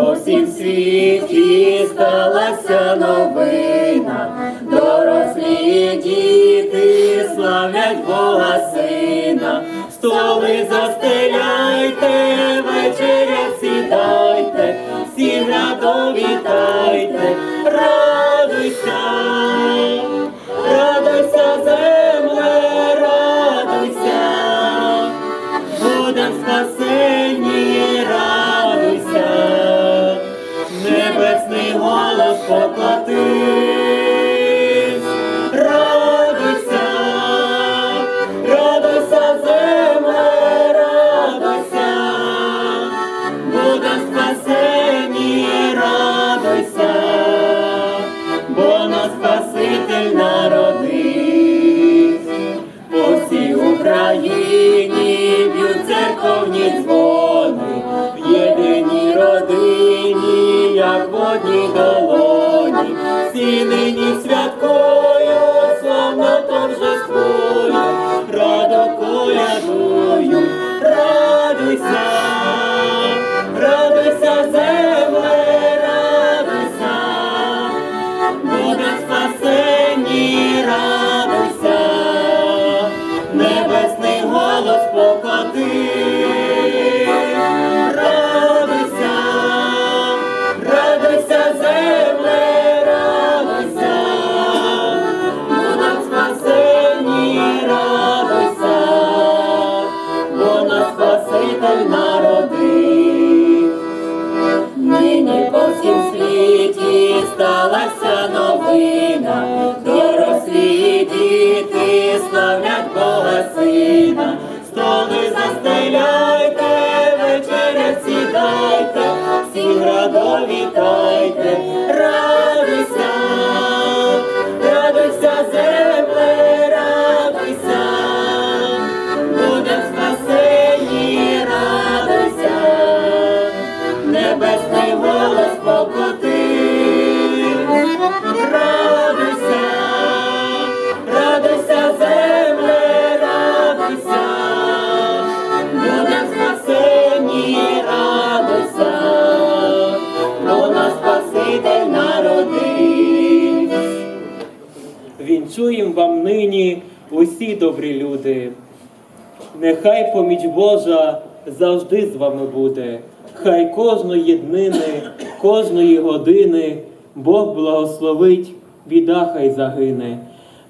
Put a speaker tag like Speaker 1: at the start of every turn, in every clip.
Speaker 1: По всім світі сталася новина, дорослі діти славлять Бога Сина, столи застеляйте, вечеря сідайте, всі радо вітайте, покотись, радуйся, радуйся, земле, радуйся, будем спасені, радуйся, бо нас Спаситель народився. По всій Україні б'ють церковні дзвони, в єдиній родині, як в одній долоні, всі нині святкою, славно торжествую, радо колядую, радуйся, радуйся, земле, радуйся, буде спасені, радуйся, небесний голос покоти. Славлять Бога Сина, столи застеляйте, вечеря сідайте, всі радо вітайте,
Speaker 2: нині усі добрі люди. Нехай поміч Божа завжди з вами буде. Хай кожної днини, кожної години Бог благословить, біда хай загине.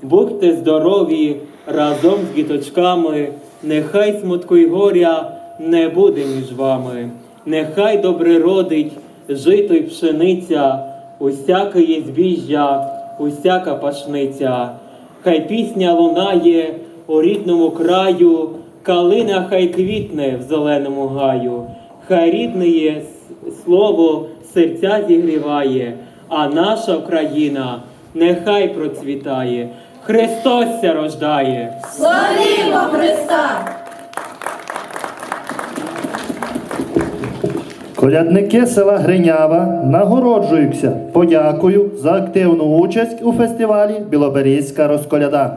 Speaker 2: Будьте здорові разом з діточками, нехай смутку й горя не буде між вами. Нехай добре родить жито й пшениця, усяке є збіжжя, усяка пашниця. Хай пісня лунає у рідному краю, калина хай квітне в зеленому гаю, хай рідне слово серця зігріває, а наша Україна нехай процвітає. Христос рождає!
Speaker 1: Славімо Христа!
Speaker 3: Колядники села Гринява нагороджуються подякою за активну участь у фестивалі Білоберізька розколяда.